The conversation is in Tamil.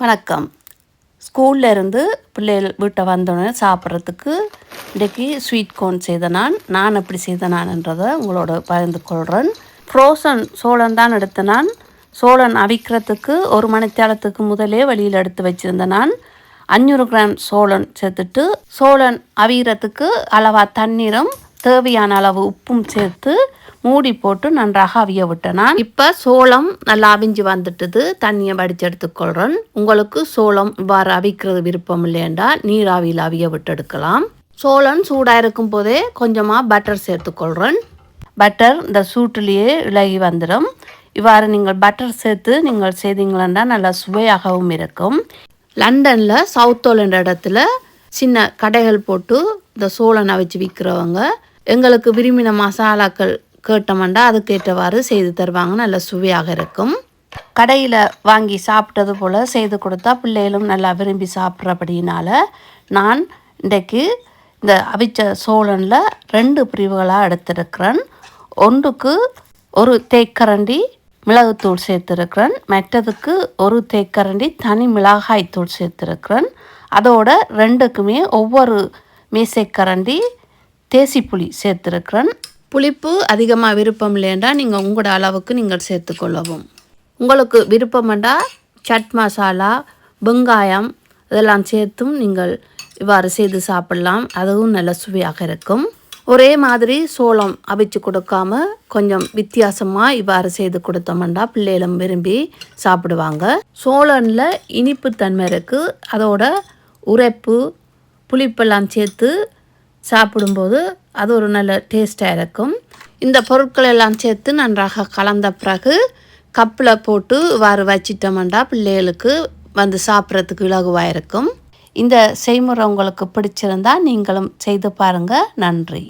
வணக்கம். ஸ்கூல்ல இருந்து பிள்ளைகள் வீட்டை வந்தோடனே சாப்பிட்றதுக்கு இன்றைக்கி ஸ்வீட் கோர்ன் செய்த நான் நான் எப்படி செய்த நான்ன்றதை உங்களோட பகிர்ந்து கொள்கிறேன் ஃப்ரோசன் சோளம் தான் எடுத்த நான். சோளன் அவிக்கிறதுக்கு ஒரு மணித்தாளத்துக்கு முதலே வெளியில் எடுத்து வச்சுருந்த நான். அஞ்சூறு கிராம் சோளன் சேர்த்துட்டு சோளன் அவிகிறதுக்கு அளவாக தண்ணீரும் தேவையான அளவு உப்பும் சேர்த்து மூடி போட்டு நன்றாக அவிய விட்டேன். நான் இப்போ சோளம் நல்லா அவிஞ்சு வந்துட்டுது. தண்ணியை வடித்து எடுத்துக்கொள்கிறேன் உங்களுக்கு சோளம் இவ்வாறு அவிக்கிறது விருப்பம் இல்லையண்டா நீராவியில் அவிய விட்டு எடுக்கலாம். சோளம் சூடாக இருக்கும் போதே கொஞ்சமாக பட்டர் சேர்த்துக்கொள்கிறேன் பட்டர் இந்த சூட்டிலேயே இலகி வந்துடும் இவ்வாறு நீங்கள் பட்டர் சேர்த்து நீங்கள் செய்தீங்களா நல்லா சுவையாகவும் இருக்கும். லண்டனில் சவுத்தோல் என்ற இடத்துல சின்ன கடைகள் போட்டு இந்த சோளனை வச்சு விற்கிறவங்க எங்களுக்கு விரும்பின மசாலாக்கள் கேட்டோம்னா அதுக்கேற்றவாறு செய்து தருவாங்க. நல்ல சுவையாக இருக்கும். கடையில் வாங்கி சாப்பிட்டது போல் செய்து கொடுத்தா பிள்ளைகளும் நல்லா விரும்பி சாப்பிட்றபடினால நான் இன்றைக்கு இந்த அவிச்ச சோழனில் ரெண்டு பிரிவுகளாக எடுத்திருக்கிறேன். ஒன்றுக்கு ஒரு தேக்கரண்டி மிளகுத்தூள் சேர்த்துருக்கிறேன். மற்றதுக்கு ஒரு தேக்கரண்டி தனி மிளகாய் தூள் சேர்த்துருக்கிறேன். அதோட ரெண்டுக்குமே ஒவ்வொரு மீசைக்கரண்டி தேசி புளி சேர்த்துருக்கிறேன். புளிப்பு அதிகமாக விருப்பம் இல்லைன்றா நீங்கள் உங்களோட அளவுக்கு நீங்கள் சேர்த்துக்கொள்ளவும் உங்களுக்கு விருப்பமெண்டா சட் மசாலா வெங்காயம் இதெல்லாம் சேர்த்தும் நீங்கள் இவ்வாறு செய்து சாப்பிடலாம். அதுவும் நல்ல சுவையாக இருக்கும். ஒரே மாதிரி சோளம் அவிச்சு கொடுக்காம கொஞ்சம் வித்தியாசமாக இவ்வாறு செய்து கொடுத்தோம்னா பிள்ளைகளும் விரும்பி சாப்பிடுவாங்க. சோளனில் இனிப்பு தன்மை இருக்குது அதோட உரைப்பு புளிப்பெல்லாம் சேர்த்து சாப்பிடும்போது அது ஒரு நல்ல டேஸ்ட்டாக இருக்கும். இந்த பொருட்கள் எல்லாம் சேர்த்து நன்றாக கலந்த பிறகு கப்பில் போட்டு வாறு வச்சிட்டோம்டா பிள்ளைகளுக்கு வந்து சாப்பிட்றதுக்கு இலகுவாக இருக்கும். இந்த செய்முறை உங்களுக்கு பிடிச்சிருந்தா நீங்களும் செய்து பாருங்கள் நன்றி.